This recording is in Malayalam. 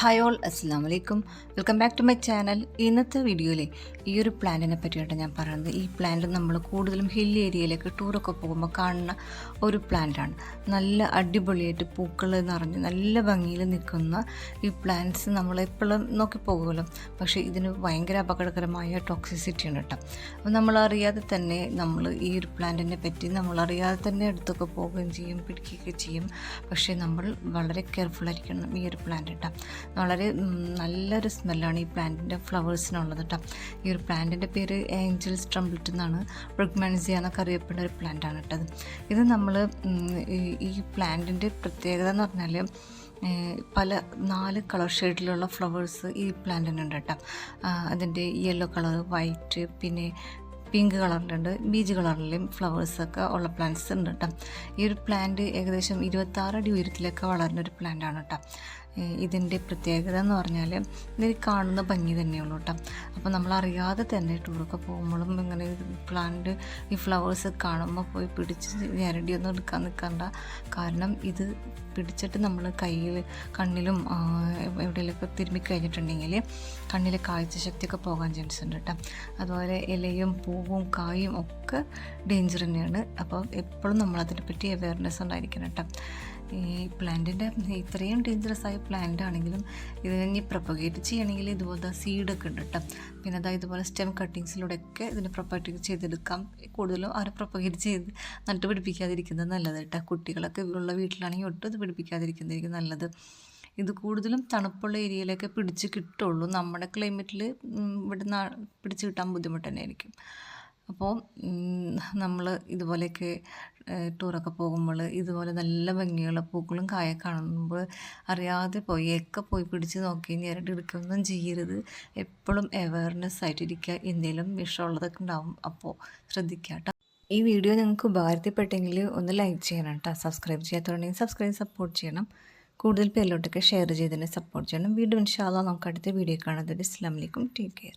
ഹായ് ഓൾ അസ്സാം വലൈക്കും welcome back to my channel. ഇന്നത്തെ വീഡിയോയിൽ ഈ ഒരു പ്ലാന്റിനെ പറ്റിയിട്ട് ഞാൻ പറയുന്നത്. ഈ പ്ലാന്റ് നമ്മൾ കൂടുതലും ഹിൽ ഏരിയയിലേക്ക് ടൂറൊക്കെ പോകുമ്പോൾ കാണുന്ന ഒരു പ്ലാന്റാണ് നല്ല അടിപൊളിയായിട്ട് പൂക്കൾ നിറഞ്ഞ് നല്ല ഭംഗിയിൽ നിൽക്കുന്ന ഈ പ്ലാന്റ്സ് നമ്മൾ എപ്പോഴും നോക്കി പോകുമല്ലോ. പക്ഷേ ഇതിന് ഭയങ്കര അപകടകരമായ ടോക്സിസിറ്റി ഉണ്ട് കേട്ടോ. അപ്പോൾ നമ്മളറിയാതെ തന്നെ നമ്മൾ ഈ ഒരു പ്ലാന്റിനെ പറ്റി നമ്മളറിയാതെ തന്നെ എടുത്തൊക്കെ പോവുകയും ചെയ്യും പിടിക്കുകയൊക്കെ ചെയ്യും. പക്ഷേ നമ്മൾ വളരെ കെയർഫുൾ ആയിരിക്കണം ഈ ഒരു പ്ലാന്റ് കേട്ടോ. വളരെ നല്ലൊരു സ്മെല്ലാണ് ഈ പ്ലാന്റിന്റെ ഫ്ലവേഴ്സിനുള്ളത് കേട്ടോ ഈ ഒരു പ്ലാന്റിന്റെ പേര് ഏഞ്ചൽസ് ട്രംബിൾട്ട് എന്നാണ്. ബ്രഗ്മാൻസിയ എന്നൊക്കെ അറിയപ്പെടുന്ന ഒരു പ്ലാന്റാണ് കേട്ടത് ഇത്. നമ്മൾ ഈ പ്ലാന്റിന്റെ പ്രത്യേകത എന്ന് പറഞ്ഞാൽ പല നാല് കളർ ഷെയ്ഡിലുള്ള ഫ്ലവേഴ്സ് ഈ പ്ലാന്റിനുണ്ട് കേട്ടോ അതിന്റെ യെല്ലോ കളർ വൈറ്റ് പിന്നെ പിങ്ക് കളറിലുണ്ട് ബീച്ച് കളറിലെയും ഫ്ലവേഴ്സൊക്കെ ഉള്ള പ്ലാന്റ്സ് ഉണ്ട് കേട്ടോ ഈ ഒരു പ്ലാന്റ് ഏകദേശം ഇരുപത്താറ് അടി ഉയരത്തിലൊക്കെ വളരുന്ന ഒരു പ്ലാന്റ് ആണ് കേട്ടോ ഇതിന്റെ പ്രത്യേകത എന്ന് പറഞ്ഞാൽ ഇതിൽ കാണുന്ന ഭംഗി തന്നെയുള്ളൂ കേട്ടോ അപ്പോൾ നമ്മൾ അറിയാതെ തന്നെ ടൂറൊക്കെ പോകുമ്പോഴും ഇങ്ങനെ പ്ലാന്റ് ഈ ഫ്ലവേഴ്സ് കാണുമ്പോൾ പോയി പിടിച്ച് ഞരടിയൊന്നും എടുക്കാൻ നിൽക്കണ്ട കാരണം ഇത് പിടിച്ചിട്ട് നമ്മൾ കയ്യിൽ കണ്ണിലും എവിടെയെങ്കിലുമൊക്കെ തിരുമ്മി കഴിഞ്ഞിട്ടുണ്ടെങ്കിൽ കണ്ണിലെ കാഴ്ചശക്തിയൊക്കെ പോകാൻ ചാൻസ് ഉണ്ട് കേട്ടോ അതുപോലെ ഇലയും പൂവും കായും ഒക്കെ ഡേഞ്ചർ തന്നെയാണ്. അപ്പോൾ എപ്പോഴും നമ്മൾ പറ്റി അവയർനെസ് ഉണ്ടായിരിക്കണം കേട്ടോ. ഈ പ്ലാന്റിന്റെ ഇത്രയും ഡേഞ്ചറസ് ആയ പ്ലാന്റ് ആണെങ്കിലും ഇത് ഇനി പ്രൊപ്പഗേറ്റ് ചെയ്യണമെങ്കിൽ ഇതുപോലത്തെ സീഡൊക്കെ ഉണ്ട് കേട്ടോ. പിന്നെ അതായത് ഇതുപോലെ സ്റ്റെം കട്ടിങ്സിലൂടെയൊക്കെ ഇതിനെ പ്രൊപ്പഗേറ്റ് ചെയ്തെടുക്കാം. കൂടുതലും അവരെ പ്രൊപ്പഗേറ്റ് ചെയ്ത് നട്ട് പിടിപ്പിക്കാതിരിക്കുന്നത് നല്ലത് കേട്ടോ. കുട്ടികളൊക്കെ ഉള്ള വീട്ടിലാണെങ്കിൽ ഒട്ടും ഇത് പിടിപ്പിക്കാതിരിക്കുന്നതായിരിക്കും നല്ലത്. ഇത് കൂടുതലും തണുപ്പുള്ള ഏരിയയിലൊക്കെ പിടിച്ച് കിട്ടുള്ളൂ. നമ്മുടെ ക്ലൈമറ്റിൽ ഇവിടെ പിടിച്ച് കിട്ടാൻ ബുദ്ധിമുട്ട് തന്നെയായിരിക്കും. അപ്പോൾ നമ്മൾ ഇതുപോലെയൊക്കെ ടൂറൊക്കെ പോകുമ്പോൾ ഇതുപോലെ നല്ല ഭംഗിയുള്ള പൂക്കളും കായ കാണുമ്പോൾ അറിയാതെ പോയി ഒക്കെ പോയി പിടിച്ച് നോക്കി നേരിട്ട് എടുക്കുകയൊന്നും ചെയ്യരുത്. എപ്പോഴും അവയർനെസ് ആയിട്ടിരിക്കുക എന്തെങ്കിലും വിഷമുള്ളതൊക്കെ ഉണ്ടാവും. അപ്പോൾ ശ്രദ്ധിക്കുക കേട്ടോ ഈ വീഡിയോ നിങ്ങൾക്ക് ഉപകാരത്തിൽപ്പെട്ടെങ്കിൽ ഒന്ന് ലൈക്ക് ചെയ്യണം കേട്ടോ സബ്സ്ക്രൈബ് ചെയ്യാത്തതുണ്ടെങ്കിൽ സബ്സ്ക്രൈബ് സപ്പോർട്ട് ചെയ്യണം. കൂടുതൽ പേരിലോട്ടൊക്കെ ഷെയർ ചെയ്തതിനെ സപ്പോർട്ട് ചെയ്യണം. വീണ്ടും ഇൻഷാല്ല നമുക്ക് അടുത്ത വീഡിയോ കാണുന്നത് അസ്സാം വലൈക്കും ടേക്ക് കെയർ